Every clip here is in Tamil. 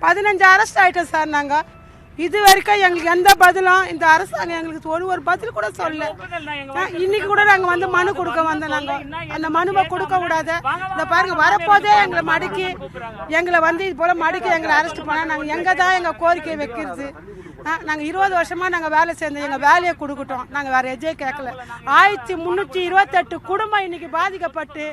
பதினஞ்சு அரெஸ்ட் ஆயிட்டோம் சார் நாங்கள் இது வரைக்கும் எங்களுக்கு எந்த பதிலும் இந்த அரசாங்கம் எங்களுக்கு ஒரு ஒரு பதில் கூட சொல்ல ஆ, இன்னைக்கு கூட நாங்கள் வந்து மனு கொடுக்க வந்தோம் நாங்கள் அந்த மனுவை கொடுக்க கூடாது. இந்த பாருங்க வரப்போதே எங்களை மடக்கி எங்களை வந்து இது போல மடக்கி எங்களை அரெஸ்ட் பண்ணா நாங்கள் எங்கே தான் எங்கள் கோரிக்கை வைக்கிறது? நாங்கள் இருபது வருஷமாக நாங்கள் வேலை சேர்ந்தோம் எங்கள் வேலையை கொடுக்கட்டோம். நாங்கள் வேறு எஜே கேட்கல. ஆயிரத்தி முந்நூற்றி இருபத்தெட்டு குடும்பம் இன்றைக்கி பாதிக்கப்பட்டு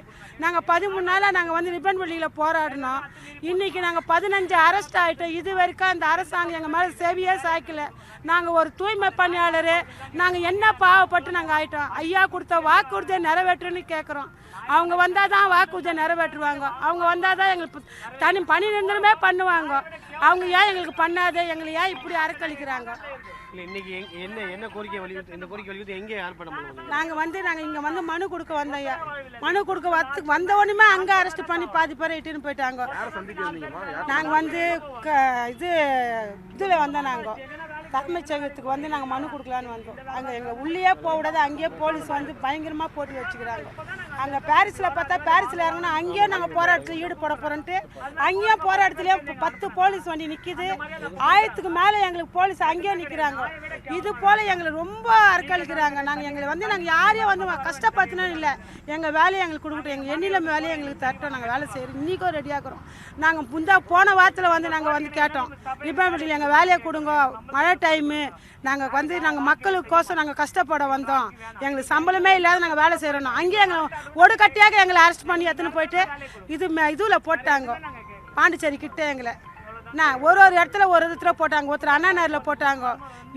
நாங்கள் பதிமூணு நாளாக நாங்கள் வந்து ரிப்பன் பள்ளியில் போராடினோம். இன்றைக்கி நாங்கள் பதினஞ்சு அரெஸ்ட் ஆகிட்டோம் இது வரைக்கும் அந்த அரசாங்கம் எங்கள் மேலே செவியே சாய்க்கல. நாங்கள் ஒரு தூய்மை பணியாளர். நாங்கள் என்ன பாவப்பட்டு நாங்கள் ஆகிட்டோம் ஐயா கொடுத்த வாக்குறுதியை நிறைவேற்றுன்னு கேட்குறோம் அவங்க வந்தால் தான் வாக்குறுதியை நிறைவேற்றுவாங்க. அவங்க வந்தால் தான் எங்களுக்கு தனி பணி நிரந்தரமே பண்ணுவாங்க. அவங்க ஏன் எங்களுக்கு பண்ணாதே? எங்களை ஏன் இப்படி அறக்கழிக்கிறாங்க? இல்ல இன்னைக்கு என்ன என்ன கோரிக்கை வலியுறுத்தி இந்த கோரிக்கை வலியுறுத்தி எங்கே பண்ணுவாங்க நாங்கள் வந்து நாங்கள் இங்கே வந்து மனு கொடுக்க வந்தோம் மனு கொடுக்க வந்து வந்த உடனே அங்கே அரெஸ்ட் பண்ணி பாதி பேரை இட்டுன்னு போயிட்டாங்க. நாங்கள் வந்து இது இதில் வந்தோம் நாங்கள் தலைமைச் சங்கத்துக்கு வந்து நாங்கள் மனு கொடுக்கலான்னு வந்தோம். அங்கே எங்கள் உள்ளேயே போக அங்கேயே போலீஸ் வந்து பயங்கரமாக போட்டு வச்சுக்கிறாங்க. அங்கே பாரிஸில் பார்த்தா பாரிஸில் இறங்கினா அங்கேயே நாங்கள் போராட்டத்தில் ஈடுபட போகிறோன்ட்டு அங்கேயும் போராட்டத்துலேயே பத்து போலீஸ் வண்டி நிற்கிது ஆயிரத்துக்கு மேலே எங்களுக்கு போலீஸ் அங்கேயே நிற்கிறாங்க இது போல் எங்களை ரொம்ப அற்களிக்கிறாங்க நாங்கள் எங்களை வந்து நாங்கள் யாரையும் வந்து கஷ்டப்படுத்தினோம் இல்லை. எங்கள் வேலையை எங்களுக்கு கொடுக்கட்டும். எங்கள் எண்ணிலம் வேலையை எங்களுக்கு தட்டோம் நாங்கள் வேலை செய்கிறோம் இன்றைக்கும் ரெடியாகிறோம் நாங்கள் புந்தா போன வாரத்தில் வந்து நாங்கள் வந்து கேட்டோம். இப்போ எங்கள் வேலையை கொடுங்க. மழை டைமு நாங்கள் வந்து நாங்கள் மக்களுக்கோசம் நாங்கள் கஷ்டப்பட வந்தோம். எங்களுக்கு சம்பளமே இல்லாத நாங்கள் வேலை செய்கிறோம் அங்கேயே எங்களை ஒடுக்கட்டியாக எங்களை அரெஸ்ட் பண்ணி எடுத்துன்னு போயிட்டு இது இதில் போட்டாங்க. பாண்டிச்சேரி கிட்டே எங்களை. நான் ஒரு ஒரு இடத்துல ஒரு இடத்துல போட்டாங்க. ஒருத்தர் அண்ணா நகரில் போட்டாங்க.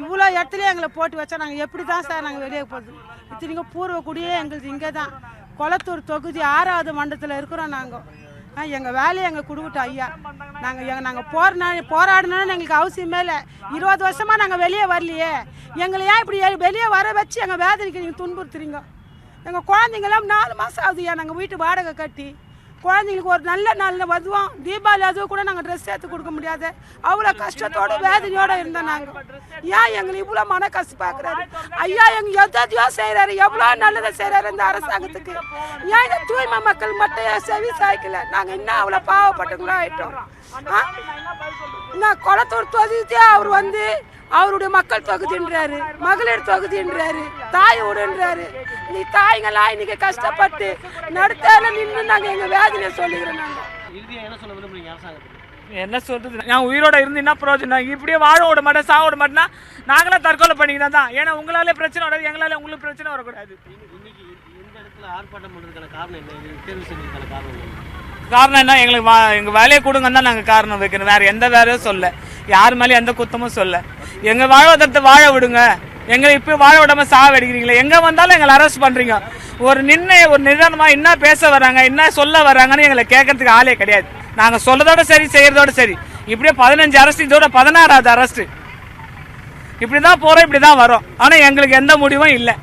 இவ்வளோ இடத்துல எங்களை போட்டு வச்சா நாங்கள் எப்படி தான் சார் நாங்கள் வெளியே போகிறது இத்தனைக்கும் பூர்வக்குடியே எங்களுக்கு இங்கே தான் கொளத்தூர் தொகுதி ஆறாவது மண்டலத்தில் இருக்கிறோம் நாங்கள் எங்கள் வேலையை எங்கள் கொடுக்கட்டும் ஐயா. நாங்கள் எங்கள் நாங்கள் போறனா போராடணும்னு எங்களுக்கு அவசியமே இல்லை. இருபது வருஷமாக நாங்கள் வெளியே வரலையே. எங்களை ஏன் இப்படி வெளியே வர வச்சு எங்கள் வேதனைக்கு நீங்கள் துன்புறுத்துறீங்க? எங்கள் குழந்தைங்களாம் நாலு மாதம் ஆகுதுயா நாங்கள் வீட்டு வாடகை கட்டி. குழந்தைங்களுக்கு ஒரு நல்ல நாளில் வருவோம் தீபாவளி அதுவும் கூட நாங்கள் ட்ரெஸ் எடுத்து கொடுக்க முடியாது. அவ்வளோ கஷ்டத்தோட வேதனையோட இருந்தோம் நாங்கள் ஏன் எங்களை இவ்வளோ மன கஷ்ட பார்க்குறாரு ஐயா எங்க எதையோ செய்கிறாரு எவ்வளோ நல்லதை செய்கிறாரு இந்த அரசாங்கத்துக்கு. ஏன் இந்த தூய்மை மக்கள் மட்டும் செவி சாய்க்கல? நாங்கள் இன்னும் அவ்வளோ பாவப்பட்டவங்களா ஆயிட்டோம். ஆ? நான் குளத்தூர் தொகுதியே அவர் வந்து அவருடைய மக்கள் தொகுதின்றாரு மகளிர் தொகுதின்றாரு தாய் விடுன்றாரு நீ தாய்ங்களா இன்னைக்கு கஷ்டப்பட்டு நடுத்தால நின்று நாங்கள் எங்கள் வேதனையை சொல்லிக்கிறோம் நாங்கள் என்ன சொல்ல விரும்புறீங்க அரசாங்கத்துக்கு? என்ன சொல்றது? நான் உயிரோட இருந்து என்ன பிரயோஜனம் இப்படியே வாழ விட மாட்டேன் சாக விட மாட்டேன்னா நாங்களாம் தற்கொலை பண்ணிக்கிறதா? தான் ஏன்னா உங்களாலே பிரச்சனை வராது எங்களால உங்களுக்கு பிரச்சனை வரக்கூடாது. இன்னைக்கு இன்னைக்கு இந்த இடத்துல ஆர்ப்பாட்டம் பண்றதுக்கான காரணம் என்ன? தேர்வு காரணம் காரணம் என்ன? எங்களுக்கு வா- எங்க வேலையை கொடுங்கன்னு தான் நாங்கள் காரணம் வைக்கணும். வேற எந்த வேலையும் சொல்ல. யார் மேலேயும் எந்த குத்தமும் சொல்ல. எங்க வாழ்வாதாரத்தை வாழ விடுங்க. எங்களை இப்போ வாழ விடாம சாவ எங்கே வந்தாலும் எங்களை அரெஸ்ட் பண்ணுறீங்க ஒரு நின்று ஒரு நிதானமாக என்ன பேச வராங்க என்ன சொல்ல வராங்கன்னு எங்களை கேட்கறதுக்கு ஆளே கிடையாது. நாங்கள் சொல்லதோட சரி செய்கிறதோட சரி. இப்படியே பதினஞ்சு அரஸ்ட் இதோட பதினாறாவது அரஸ்ட் இப்படி தான் போகிறோம் இப்படி தான் வரோம். ஆனால் எங்களுக்கு எந்த முடிவும் இல்லை.